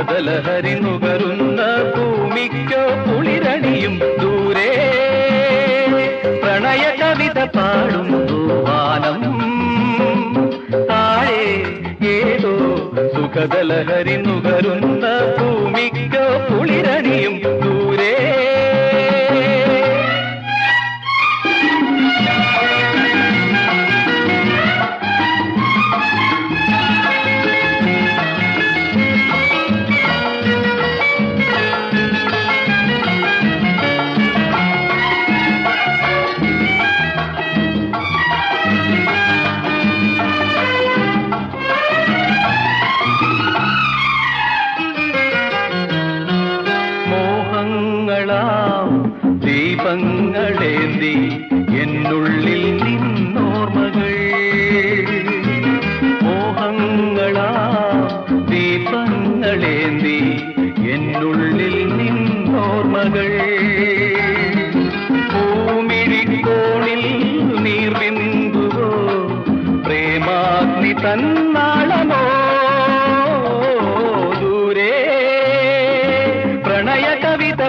സുഖദലഹരി നുകരുന്ന ഭൂമിക്കോ പുളിരണിയും ദൂരെ. പ്രണയ കവിത പാടുന്നു വാനം താഴെ ഏതോ സുഖദലഹരി നുകരുന്ന ഭൂമിക്കോ ഭൂമിഴിക്കോണിൽ പ്രേമാഗ്നി തന്നാളമോ? ദൂരെ പ്രണയ കവിത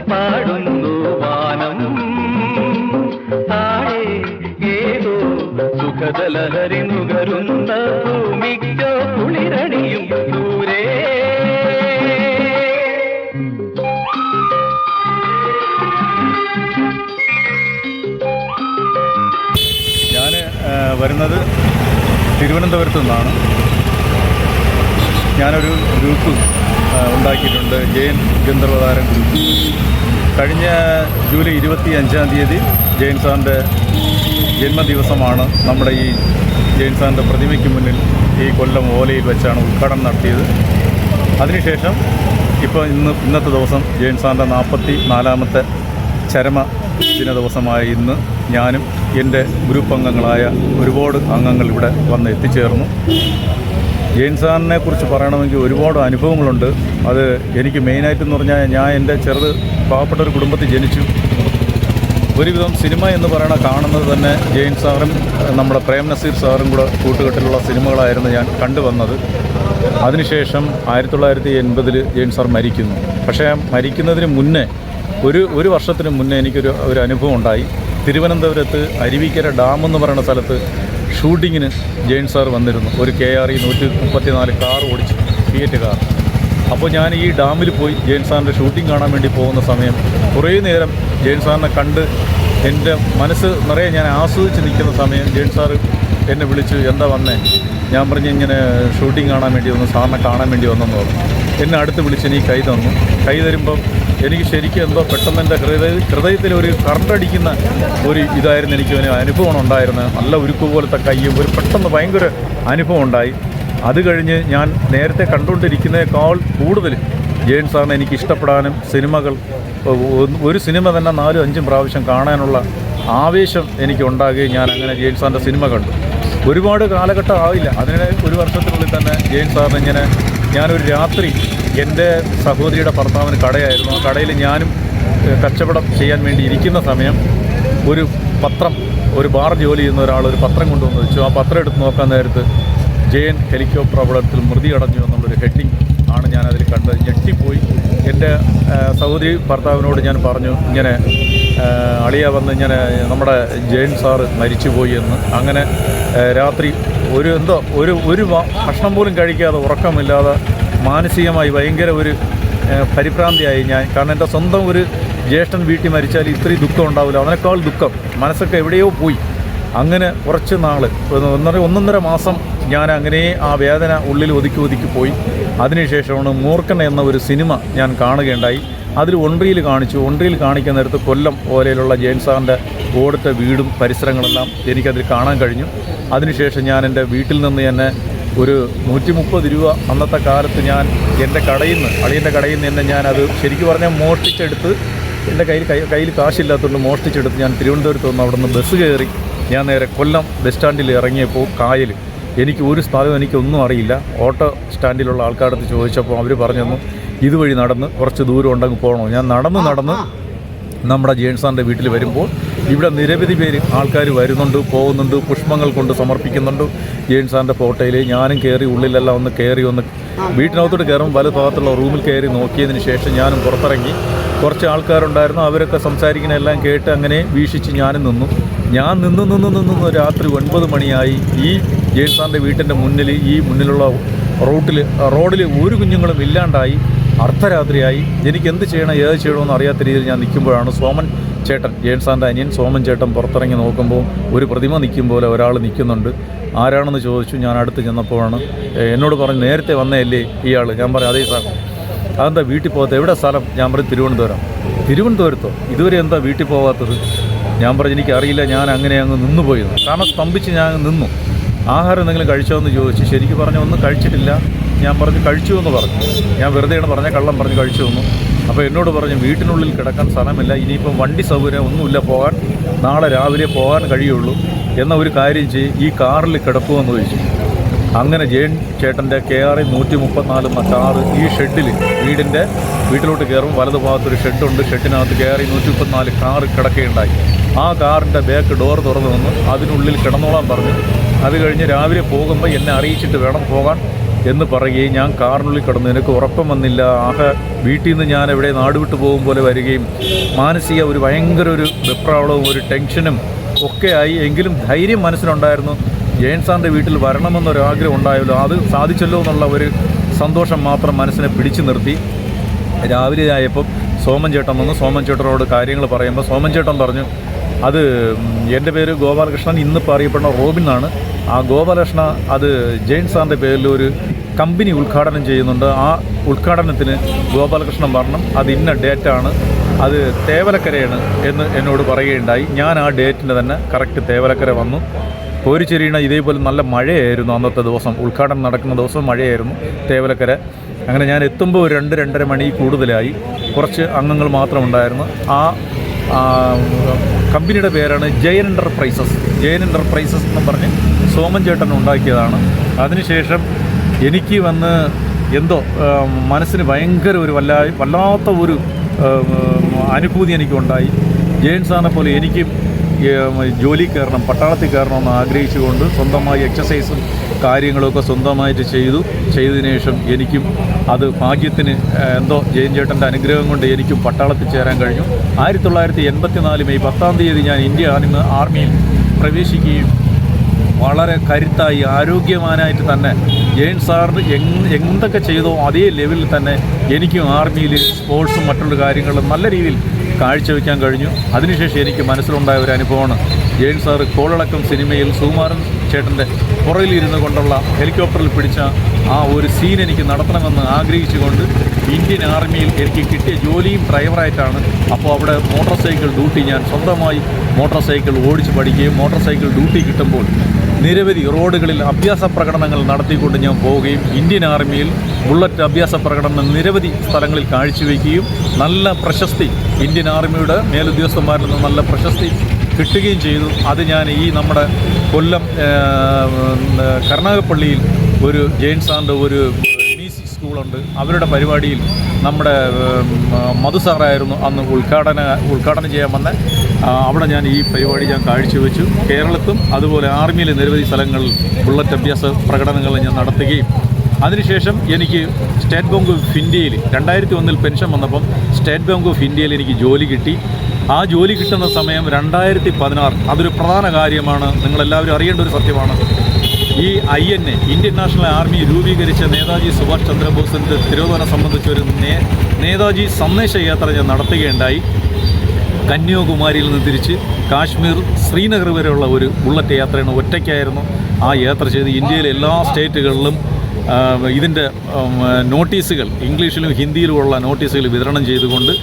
നുകരുന്ന ഭൂമിക്കോ? തിരുവനന്തപുരത്ത് നിന്നാണ്. ഞാനൊരു ഗ്രൂപ്പ് ഉണ്ടാക്കിയിട്ടുണ്ട്. ജയൻ ഗന്ധർവതാരം ഗ്രൂപ്പ്. കഴിഞ്ഞ ജൂലൈ ഇരുപത്തി അഞ്ചാം തീയതി ജയൻ സാറിന്റെ ജന്മദിവസമാണ് നമ്മുടെ ഈ ജയൻ സാറിന്റെ പ്രതിമയ്ക്ക് മുന്നിൽ ഈ കൊല്ലം ഓലയിൽ വെച്ചാണ് ഉദ്ഘാടനം നടത്തിയത്. അതിനുശേഷം ഇപ്പോൾ ഇന്ന് ഇന്നത്തെ ദിവസം ജയൻ സാറിന്റെ നാൽപ്പത്തി നാലാമത്തെ ചരമ ദിന ദിവസമായ ഇന്ന് ഞാനും എന്റെ ഗ്രൂപ്പ് അംഗങ്ങളായ ഒരുപാട് അംഗങ്ങൾ ഇവിടെ വന്ന് എത്തിച്ചേർന്നു. ജെയിൻ സാറിനെ കുറിച്ച് പറയണമെങ്കിൽ ഒരുപാട് അനുഭവങ്ങളുണ്ട്. അത് എനിക്ക് മെയിനായിട്ടെന്ന് പറഞ്ഞാൽ ഞാൻ എന്റെ ചെറുത് പാവപ്പെട്ട ഒരു കുടുംബത്തിൽ ജനിച്ചു. ഒരുവിധം സിനിമ എന്ന് പറയണ കാണുന്നത് തന്നെ ജെയിൻ സാറും നമ്മുടെ പ്രേം നസീർ സാറും കൂടെ കൂട്ടുകെട്ടിലുള്ള സിനിമകളായിരുന്നു ഞാൻ കണ്ടുവന്നത് അതിനുശേഷം ആയിരത്തി തൊള്ളായിരത്തി എൺപതിൽ ജെയിൻ സാർ മരിക്കുന്നു. പക്ഷേ മരിക്കുന്നതിന് മുന്നേ ഒരു ഒരു വർഷത്തിന് മുന്നേ എനിക്കൊരു ഒരു അനുഭവം ഉണ്ടായി. തിരുവനന്തപുരത്ത് അരുവിക്കര ഡാം എന്ന് പറയുന്ന സ്ഥലത്ത് ഷൂട്ടിങ്ങിന് ജെയിൻ സാർ വന്നിരുന്നു. ഒരു കെ ആർ ഇ നൂറ്റി മുപ്പത്തിനാല് കാർ ഓടിച്ചു ഫിയറ്റ് കാർ. അപ്പോൾ ഞാൻ ഈ ഡാമിൽ പോയി ജെയിൻ സാറിന്റെ ഷൂട്ടിംഗ് കാണാൻ വേണ്ടി പോകുന്ന സമയം കുറേ നേരം ജെയിൻ സാറിനെ കണ്ട് എന്റെ മനസ്സ് നിറയെ ഞാൻ ആസ്വദിച്ച് നിൽക്കുന്ന സമയം ജെയിൻ സാർ എന്നെ വിളിച്ചു എന്താ വന്നേ? ഞാൻ പറഞ്ഞ് ഇങ്ങനെ ഷൂട്ടിംഗ് കാണാൻ വേണ്ടി വന്നു സാറിനെ കാണാൻ വേണ്ടി വന്നെന്ന് പറഞ്ഞു. എന്നെ അടുത്ത് വിളിച്ച് നീ കൈ തന്നു. കൈ തരുമ്പം എനിക്ക് ശരിക്കും എന്തോ പെട്ടെന്ന് എന്റെ ഹൃദയ ഹൃദയത്തിൽ ഒരു കറണ്ടടിക്കുന്ന ഒരു ഇതായിരുന്നു എനിക്ക് അനുഭവം ഉണ്ടായിരുന്നത്. നല്ല ഉരുക്ക് പോലത്തെ കയ്യും ഒരു പെട്ടെന്ന് ഭയങ്കര അനുഭവം ഉണ്ടായി. അത് കഴിഞ്ഞ് ഞാൻ നേരത്തെ കണ്ടുകൊണ്ടിരിക്കുന്നതിനേക്കാൾ കൂടുതൽ ജയൻ സാറിനെ എനിക്ക് ഇഷ്ടപ്പെടാനും സിനിമകൾ ഒരു സിനിമ തന്നെ നാലും അഞ്ചും പ്രാവശ്യം കാണാനുള്ള ആവേശം എനിക്ക് ഉണ്ടാകുകയും ഞാൻ അങ്ങനെ ജയൻ സാറിന്റെ സിനിമ കണ്ടു. ഒരുപാട് കാലഘട്ടം ആവില്ല അതിന് ഒരു വർഷത്തിനുള്ളിൽ തന്നെ ജയൻ സാറിന് ഇങ്ങനെ ഞാനൊരു രാത്രി എന്റെ സഹോദരിയുടെ ഭർത്താവിന് കടയായിരുന്നു. ആ കടയിൽ ഞാനും കച്ചവടം ചെയ്യാൻ വേണ്ടി ഇരിക്കുന്ന സമയം ഒരു പത്രം ഒരു ബാർ ജോലി ചെയ്യുന്ന ഒരാൾ ഒരു പത്രം കൊണ്ടുവന്ന് വെച്ചു. ആ പത്രം എടുത്ത് നോക്കാൻ നേരത്ത് ജയൻ ഹെലികോപ്റ്റർ അപകടത്തിൽ മൃതി അടഞ്ഞു എന്നുള്ളൊരു ഹെഡിങ് ആണ് ഞാനതിൽ കണ്ടത്. ഞെട്ടിപ്പോയി. എന്റെ സഹോദരി ഭർത്താവിനോട് ഞാൻ പറഞ്ഞു ഇങ്ങനെ അളിയ വന്ന് ഇങ്ങനെ നമ്മുടെ ജയൻ സാറ് മരിച്ചുപോയി എന്ന്. അങ്ങനെ രാത്രി ഒരു എന്തോ ഒരു ഒരു ഭക്ഷണം പോലും കഴിക്കാതെ ഉറക്കമില്ലാതെ മാനസികമായി ഭയങ്കര ഒരു പരിഭ്രാന്തിയായി ഞാൻ. കാരണം എന്റെ സ്വന്തം ഒരു ജ്യേഷ്ഠൻ വീട്ടിൽ മരിച്ചാൽ ഇത്രയും ദുഃഖം ഉണ്ടാവില്ല. അവനേക്കാൾ ദുഃഖം. മനസ്സൊക്കെ എവിടെയോ പോയി. അങ്ങനെ കുറച്ച് നാൾ ഒന്നര ഒന്നൊന്നര മാസം ഞാൻ അങ്ങനെ ആ വേദന ഉള്ളിൽ ഒതുക്കി ഒതുക്കി പോയി. അതിനുശേഷമാണ് മൂർക്കൻ എന്ന ഒരു സിനിമ ഞാൻ കാണുകയുണ്ടായി. അതിൽ ഒൺട്രിയിൽ കാണിച്ചു. ഒൺട്രിയിൽ കാണിക്കുന്ന നേരത്ത് കൊല്ലം പോലെയുള്ള ജെയിൻ സാറിന്റെ ഓടിട്ട വീടും പരിസരങ്ങളെല്ലാം എനിക്കതിൽ കാണാൻ കഴിഞ്ഞു. അതിനുശേഷം ഞാൻ എന്റെ വീട്ടിൽ നിന്ന് തന്നെ ഒരു നൂറ്റി മുപ്പത് രൂപ അന്നത്തെ കാലത്ത് ഞാൻ എന്റെ കടയിൽ നിന്ന് അളിയന്റെ കടയിൽ നിന്ന് ഞാനത് ശരിക്കും പറഞ്ഞാൽ മോഷ്ടിച്ചെടുത്ത് എന്റെ കയ്യിൽ കയ്യിൽ കാശില്ലാത്തതുകൊണ്ട് മോഷ്ടിച്ചെടുത്ത് ഞാൻ തിരുവനന്തപുരത്ത് നിന്ന് അവിടെ നിന്ന് ബസ് കയറി ഞാൻ നേരെ കൊല്ലം ബസ് സ്റ്റാൻഡിൽ ഇറങ്ങിയപ്പോൾ കായൽ. എനിക്ക് ഒരു സ്ഥലവും എനിക്കൊന്നും അറിയില്ല. ഓട്ടോ സ്റ്റാൻഡിലുള്ള ആൾക്കാരടുത്ത് ചോദിച്ചപ്പോൾ അവർ പറഞ്ഞു ഇതുവഴി നടന്ന് കുറച്ച് ദൂരം ഉണ്ടെങ്കിൽ പോകണോ ഞാൻ നടന്ന് നടന്ന് നമ്മുടെ ജെയിൻസാറിന്റെ വീട്ടിൽ വരുമ്പോൾ ഇവിടെ നിരവധി പേര് ആൾക്കാർ വരുന്നുണ്ട് പോകുന്നുണ്ട് പുഷ്പങ്ങൾ കൊണ്ട് സമർപ്പിക്കുന്നുണ്ട്. ജെയിൻസാറിന്റെ ഫോട്ടോയിൽ ഞാനും കയറി ഉള്ളിലെല്ലാം ഒന്ന് കയറി ഒന്ന് വീട്ടിനകത്തോട്ട് കയറും വല ഭാഗത്തുള്ള റൂമിൽ കയറി നോക്കിയതിന് ശേഷം ഞാനും പുറത്തിറങ്ങി. കുറച്ച് ആൾക്കാരുണ്ടായിരുന്നു അവരൊക്കെ സംസാരിക്കുന്ന എല്ലാം കേട്ട് അങ്ങനെ വീക്ഷിച്ച് ഞാനും നിന്നു. ഞാൻ നിന്ന് നിന്ന് നിന്ന് രാത്രി ഒൻപത് മണിയായി. ഈ ജെയിൻസാറിന്റെ വീട്ടിന്റെ മുന്നിൽ ഈ മുന്നിലുള്ള റൂട്ടിൽ റോഡിൽ ഒരു കുഞ്ഞുങ്ങളും ഇല്ലാണ്ടായി. അർദ്ധരാത്രിയായി. എനിക്ക് എന്ത് ചെയ്യണം ഏത് ചെയ്യണമെന്ന് അറിയാത്ത രീതിയിൽ ഞാൻ നിൽക്കുമ്പോഴാണ് സോമൻ ചേട്ടൻ ജെയിൻസാറിന്റെ അനിയൻ സോമൻ ചേട്ടൻ പുറത്തിറങ്ങി നോക്കുമ്പോൾ ഒരു പ്രതിമ നിൽക്കും പോലെ ഒരാൾ നിൽക്കുന്നുണ്ട്. ആരാണെന്ന് ചോദിച്ചു ഞാൻ അടുത്ത് ചെന്നപ്പോഴാണ്. എന്നോട് പറഞ്ഞു നേരത്തെ വന്നതല്ലേ ഇയാൾ? ഞാൻ പറഞ്ഞു അതേ സാർ. അതെന്താ വീട്ടിൽ പോകാത്ത എവിടെ സ്ഥലം? ഞാൻ പറഞ്ഞു തിരുവനന്തപുരം. തിരുവനന്തപുരത്തോ? ഇതുവരെ എന്താ വീട്ടിൽ പോകാത്തത്? ഞാൻ പറഞ്ഞു എനിക്കറിയില്ല ഞാൻ അങ്ങനെ അങ്ങ് നിന്നു പോയിരുന്നു കാരണം സ്തംഭിച്ച് ഞാൻ നിന്നു. ആഹാരം എന്തെങ്കിലും കഴിച്ചോ എന്ന് ചോദിച്ചു ശരിക്കും പറഞ്ഞു ഒന്നും കഴിച്ചിട്ടില്ല. ഞാൻ പറഞ്ഞ് കഴിച്ചു എന്ന് പറഞ്ഞു. ഞാൻ വെറുതെയാണ് പറഞ്ഞ കള്ളം പറഞ്ഞ് കഴിച്ചു തന്നു അപ്പോൾ എന്നോട് പറഞ്ഞു വീട്ടിനുള്ളിൽ കിടക്കാൻ സ്ഥലമില്ല. ഇനിയിപ്പം വണ്ടി സൗകര്യം ഒന്നുമില്ല. പോകാൻ നാളെ രാവിലെ പോകാൻ കഴിയുള്ളൂ. എന്ന ഒരു കാര്യം ചെയ്യും. ഈ കാറിൽ കിടക്കുമെന്ന് ചോദിച്ചു. അങ്ങനെ ജയൻ ചേട്ടന്റെ കെ ആർ ഐ നൂറ്റി മുപ്പത്തിനാല് കാറ് ഈ ഷെഡിൽ വീടിന്റെ വീട്ടിലോട്ട് കയറും വലതു ഭാഗത്തൊരു ഷെഡുണ്ട്. ഷെഡിനകത്ത് കെ ആർ ഐ നൂറ്റി മുപ്പത്തിനാല് കാറ് കിടക്കുകയുണ്ടായി. ആ കാറിന്റെ ബാക്ക് ഡോർ തുറന്നു വന്ന് അതിനുള്ളിൽ കിടന്നോളാൻ പറഞ്ഞു. അത് കഴിഞ്ഞ് രാവിലെ പോകുമ്പോൾ എന്നെ അറിയിച്ചിട്ട് വേണം പോകാൻ എന്ന് പറയുകയും ഞാൻ കാറിനുള്ളിൽ കിടന്നു. എനിക്ക് ഉറപ്പം വന്നില്ല. ആകെ വീട്ടിൽ നിന്ന് ഞാൻ എവിടെ നാടുവിട്ട് പോകും പോലെ വരികയും മാനസിക ഒരു ഭയങ്കര ഒരു വിപ്രാവളവും ഒരു ടെൻഷനും ഒക്കെ ആയി. എങ്കിലും ധൈര്യം മനസ്സിലുണ്ടായിരുന്നു. ജയൻ സാറിന്റെ വീട്ടിൽ വരണമെന്നൊരാഗ്രഹം ഉണ്ടായല്ലോ. അത് സാധിച്ചല്ലോ എന്നുള്ള ഒരു സന്തോഷം മാത്രം മനസ്സിനെ പിടിച്ചു നിർത്തി. രാവിലെ ആയപ്പോൾ സോമൻ ചേട്ടൻ വന്നു. സോമൻ ചേട്ടനോട് കാര്യങ്ങൾ പറയുമ്പോൾ സോമൻ ചേട്ടൻ പറഞ്ഞു അത് എന്റെ പേര് ഗോപാലകൃഷ്ണൻ ഇന്നിപ്പോൾ അറിയപ്പെടുന്ന റോബിൻ എന്നാണ്. ആ ഗോപാലകൃഷ്ണ അത് ജെയിൻ സാറിന്റെ പേരിൽ ഒരു കമ്പനി ഉദ്ഘാടനം ചെയ്യുന്നുണ്ട്. ആ ഉദ്ഘാടനത്തിന് ഗോപാലകൃഷ്ണൻ പറഞ്ഞു അത് ഇന്ന ഡേറ്റ് ആണ് അത് തേവലക്കരയാണ് എന്ന് എന്നോട് പറയുകയുണ്ടായി. ഞാൻ ആ ഡേറ്റിന്റെ തന്നെ കറക്റ്റ് തേവലക്കര വന്നു. പോരിച്ചെരിയണ ഇതേപോലെ നല്ല മഴയായിരുന്നു അന്നത്തെ ദിവസം. ഉദ്ഘാടനം നടക്കുന്ന ദിവസം മഴയായിരുന്നു തേവലക്കര. അങ്ങനെ ഞാൻ എത്തുമ്പോൾ രണ്ട് രണ്ടര മണി കൂടുതലായി. കുറച്ച് അംഗങ്ങൾ മാത്രം ഉണ്ടായിരുന്നു ആ ആ, കമ്പനിയുടെ പേരാണ് ജയൻ എന്റർപ്രൈസസ് ജയൻ എന്റർപ്രൈസസ് എന്ന് പറഞ്ഞ് സോമൻ ചേട്ടൻ ഉണ്ടാക്കിയതാണ്. അതിനുശേഷം എനിക്ക് വന്ന് എന്തോ മനസ്സിന് ഭയങ്കര ഒരു വല്ലാ വല്ലാത്ത ഒരു അനുഭൂതി എനിക്കുണ്ടായി. ജയൻ സാറിനെ പോലെ എനിക്കും ജോലി കയറണം പട്ടാളത്തിൽ കയറണമെന്ന് ആഗ്രഹിച്ചുകൊണ്ട് സ്വന്തമായി എക്സസൈസും കാര്യങ്ങളൊക്കെ സ്വന്തമായിട്ട് ചെയ്തു. ചെയ്തതിനു ശേഷം എനിക്കും അത് ഭാഗ്യത്തിന് എന്തോ ജയൻ ചേട്ടന്റെ അനുഗ്രഹം കൊണ്ട് എനിക്കും പട്ടാളത്തിൽ ചേരാൻ കഴിഞ്ഞു. ആയിരത്തി തൊള്ളായിരത്തി എൺപത്തി നാല് മെയ് പത്താം തീയതി ഞാൻ ഇന്ത്യ ആർമിയിൽ പ്രവേശിക്കുകയും വളരെ കരുത്തായി ആരോഗ്യവാനായിട്ട് തന്നെ ജയൻ സാറിന് എന്തൊക്കെ ചെയ്തോ അതേ ലെവലിൽ തന്നെ എനിക്കും ആർമിയിൽ സ്പോർട്സും മറ്റുള്ള കാര്യങ്ങളും നല്ല രീതിയിൽ കാഴ്ചവെക്കാൻ കഴിഞ്ഞു. അതിനുശേഷം എനിക്ക് മനസ്സിലുണ്ടായ ഒരു അനുഭവമാണ്. ജയൻ സാർ കോളടക്കം സിനിമയിൽ സുകുമാരൻ ചേട്ടന്റെ പുറകിലിരുന്നു കൊണ്ടുള്ള ഹെലികോപ്റ്ററിൽ പിടിച്ച ആ ഒരു സീൻ എനിക്ക് നടത്തണമെന്ന് ആഗ്രഹിച്ചുകൊണ്ട് ഇന്ത്യൻ ആർമിയിൽ എനിക്ക് കിട്ടിയ ജോലിയും ഡ്രൈവറായിട്ടാണ്. അപ്പോൾ അവിടെ മോട്ടോർ സൈക്കിൾ ഡ്യൂട്ടി ഞാൻ സ്വന്തമായി മോട്ടോർ സൈക്കിൾ ഓടിച്ച് പഠിക്കുകയും മോട്ടോർ സൈക്കിൾ ഡ്യൂട്ടി കിട്ടുമ്പോൾ നിരവധി റോഡുകളിൽ അഭ്യാസ പ്രകടനങ്ങൾ നടത്തിക്കൊണ്ട് ഞാൻ പോവുകയും ഇന്ത്യൻ ആർമിയിൽ ബുള്ളറ്റ് അഭ്യാസ പ്രകടനം നിരവധി സ്ഥലങ്ങളിൽ കാഴ്ചവെക്കുകയും നല്ല പ്രശസ്തി ഇന്ത്യൻ ആർമിയുടെ മേലുദ്യോഗസ്ഥന്മാരിൽ നിന്ന് നല്ല പ്രശസ്തി കിട്ടുകയും ചെയ്തു. അത് ഞാൻ ഈ നമ്മുടെ കൊല്ലം കർണാകപ്പള്ളിയിൽ ഒരു ജെയിൻ സാറിന്റെ ഒരു സ്കൂളുണ്ട് അവരുടെ പരിപാടിയിൽ നമ്മുടെ മധു സാറായിരുന്നു അന്ന് ഉദ്ഘാടന ഉദ്ഘാടനം ചെയ്യാൻ വന്ന. അവിടെ ഞാൻ ഈ പരിപാടി ഞാൻ കാഴ്ചവെച്ചു. കേരളത്തും അതുപോലെ ആർമിയിലെ നിരവധി സ്ഥലങ്ങളിൽ ബുള്ളറ്റ് അഭ്യാസ പ്രകടനങ്ങൾ ഞാൻ നടത്തുകയും അതിനുശേഷം എനിക്ക് സ്റ്റേറ്റ് ബാങ്ക് ഓഫ് ഇന്ത്യയിൽ രണ്ടായിരത്തി ഒന്നിൽ പെൻഷൻ വന്നപ്പം സ്റ്റേറ്റ് ബാങ്ക് ഓഫ് ഇന്ത്യയിൽ എനിക്ക് ജോലി കിട്ടി. ആ ജോലി കിട്ടുന്ന സമയം രണ്ടായിരത്തി പതിനാറ് അതൊരു പ്രധാന കാര്യമാണ്. നിങ്ങളെല്ലാവരും അറിയേണ്ട ഒരു സത്യമാണ്. ഈ I N A Indian national army രൂപീകരിച്ച നേതാജി സുഭാഷ് ചന്ദ്രബോസിന്റെ തിരോധനം സംബന്ധിച്ച ഒരു നേ നേതാജി സന്ദേശ യാത്ര ഞാൻ നടത്തുകയുണ്ടായി. കന്യാകുമാരിയിൽ നിന്ന് തിരിച്ച് കാശ്മീർ ശ്രീനഗർ വരെയുള്ള ഒരു ബുള്ളറ്റ് യാത്രയാണ് ഒറ്റയ്ക്കായിരുന്നു. ആ യാത്ര ചെയ്ത് ഇന്ത്യയിലെ എല്ലാ സ്റ്റേറ്റുകളിലും ഇതിന്റെ നോട്ടീസുകൾ ഇംഗ്ലീഷിലും ഹിന്ദിയിലുമുള്ള നോട്ടീസുകൾ വിതരണം ചെയ്തുകൊണ്ട്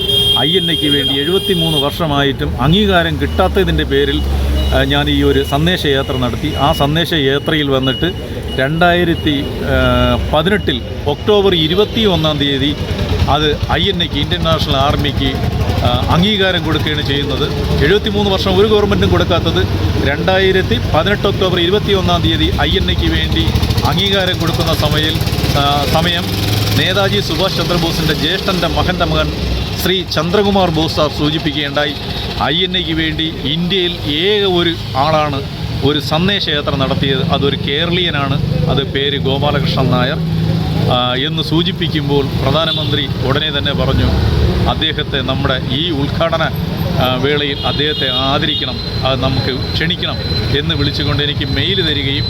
ഐ എൻ എക്ക് വേണ്ടി എഴുപത്തി മൂന്ന് വർഷമായിട്ടും അംഗീകാരം കിട്ടാത്തതിന്റെ പേരിൽ ഞാൻ ഈ ഒരു സന്ദേശയാത്ര നടത്തി. ആ സന്ദേശയാത്രയിൽ വന്നിട്ട് രണ്ടായിരത്തി പതിനെട്ടിൽ ഒക്ടോബർ ഇരുപത്തി ഒന്നാം തീയതി അത് ഐ എൻ എക്ക് ഇന്ത്യൻ നാഷണൽ ആർമിക്ക് അംഗീകാരം കൊടുക്കുകയാണ് ചെയ്യുന്നത്. എഴുപത്തി മൂന്ന് വർഷം ഒരു ഗവൺമെന്റും കൊടുക്കാത്തത്. രണ്ടായിരത്തി പതിനെട്ട് ഒക്ടോബർ ഇരുപത്തി ഒന്നാം തീയതി ഐ എൻ എക്ക് വേണ്ടി അംഗീകാരം കൊടുക്കുന്ന സമയത്ത് സമയം നേതാജി സുഭാഷ് ചന്ദ്രബോസിന്റെ ജ്യേഷ്ഠന്റെ മകന്റെ മകൻ ശ്രീ ചന്ദ്രകുമാർ ബോസ് സാർ സൂചിപ്പിക്കുകയുണ്ടായി. ഐ എൻ എക്ക് വേണ്ടി ഇന്ത്യയിൽ ഏക ഒരു ആളാണ് ഒരു സന്ദേശയാത്ര നടത്തിയത്. അതൊരു കേരളീയനാണ്. അത് പേര് ഗോപാലകൃഷ്ണൻ നായർ. എന്ന് സൂചിപ്പിക്കുമ്പോൾ പ്രധാനമന്ത്രി ഉടനെ തന്നെ പറഞ്ഞു അദ്ദേഹത്തെ നമ്മുടെ ഈ ഉദ്ഘാടന വേളയിൽ അദ്ദേഹത്തെ ആദരിക്കണം. അത് നമുക്ക് ക്ഷണിക്കണം. എന്ന് വിളിച്ചുകൊണ്ട് എനിക്ക് മെയിൽ തരികയും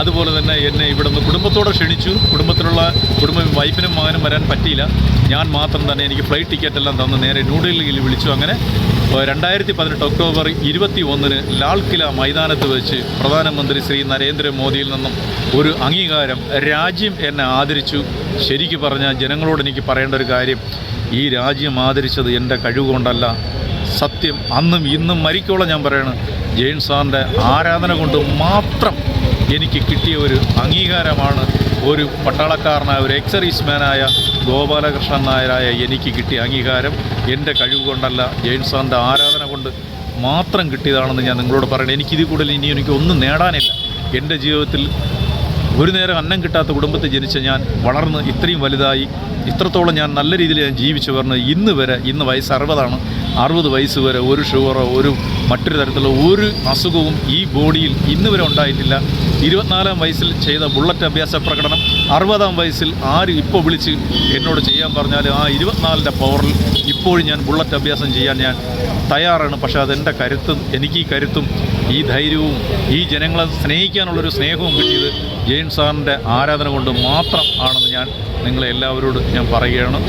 അതുപോലെ തന്നെ എന്നെ ഇവിടുന്ന് കുടുംബത്തോടെ ക്ഷണിച്ചു. കുടുംബത്തിലുള്ള കുടുംബ വൈഫിനും മകനും വരാൻ പറ്റിയില്ല. ഞാൻ മാത്രം തന്നെ എനിക്ക് ഫ്ലൈറ്റ് ടിക്കറ്റ് എല്ലാം തന്ന് നേരെ ന്യൂഡൽഹിയിൽ വിളിച്ചു. അങ്ങനെ രണ്ടായിരത്തി പതിനെട്ട് ഒക്ടോബർ ഇരുപത്തി ഒന്നിന് ലാൽ കില മൈതാനത്ത് വെച്ച് പ്രധാനമന്ത്രി ശ്രീ നരേന്ദ്രമോദിയിൽ നിന്നും ഒരു അംഗീകാരം രാജ്യം എന്നെ ആദരിച്ചു. ശരിക്കു പറഞ്ഞാൽ ജനങ്ങളോട് എനിക്ക് പറയേണ്ട ഒരു കാര്യം ഈ രാജ്യം ആദരിച്ചത് എന്റെ കഴിവുകൊണ്ടല്ല. സത്യം അന്നും ഇന്നും മരിക്കോളം ഞാൻ പറയണം. ജെയിൻ സാറിന്റെ ആരാധന കൊണ്ട് മാത്രം എനിക്ക് കിട്ടിയ ഒരു അംഗീകാരമാണ് ഒരു പട്ടാളക്കാരനായ ഒരു എക്സറീസ്മാനായ ഗോപാലകൃഷ്ണൻ നായരായ എനിക്ക് കിട്ടിയ അംഗീകാരം. എന്റെ കഴിവ് കൊണ്ടല്ല ജെയിൻ സാറിന്റെ ആരാധന കൊണ്ട് മാത്രം കിട്ടിയതാണെന്ന് ഞാൻ നിങ്ങളോട് പറയണം. എനിക്കിത് കൂടുതൽ ഇനി എനിക്ക് ഒന്നും നേടാനില്ല. എന്റെ ജീവിതത്തിൽ ഒരു നേരം അന്നം കിട്ടാത്ത കുടുംബത്തിൽ ജനിച്ച ഞാൻ വളർന്ന് ഇത്രയും വലുതായി ഇത്രത്തോളം ഞാൻ നല്ല രീതിയിൽ ഞാൻ ജീവിച്ചു പറഞ്ഞ് ഇന്ന് വരെ ഇന്ന് വയസ്സ് അറുപതാണ്. അറുപത് വയസ്സ് വരെ ഒരു ഷുഗറോ ഒരു മറ്റൊരു തരത്തിലുള്ള ഒരു അസുഖവും ഈ ബോഡിയിൽ ഇന്ന് വരെ ഉണ്ടായിട്ടില്ല. ഇരുപത്തിനാലാം വയസ്സിൽ ചെയ്ത ബുള്ളറ്റ് അഭ്യാസ പ്രകടനം അറുപതാം വയസ്സിൽ ആര് ഇപ്പോൾ വിളിച്ച് എന്നോട് ചെയ്യാൻ പറഞ്ഞാൽ ആ ഇരുപത്തിനാലിന്റെ പവറിൽ ഇപ്പോഴും ഞാൻ ബുള്ളറ്റ് അഭ്യാസം ചെയ്യാൻ ഞാൻ തയ്യാറാണ്. പക്ഷേ അതെന്റെ കരുത്തും എനിക്ക് ഈ കരുത്തും ഈ ധൈര്യവും ഈ ജനങ്ങളെ സ്നേഹിക്കാനുള്ളൊരു സ്നേഹവും കിട്ടിയത് ജെയിൻ സാറിന്റെ ആരാധന കൊണ്ട് മാത്രം ആണെന്ന് ഞാൻ നിങ്ങളെ എല്ലാവരോടും ഞാൻ പറയുകയാണ്.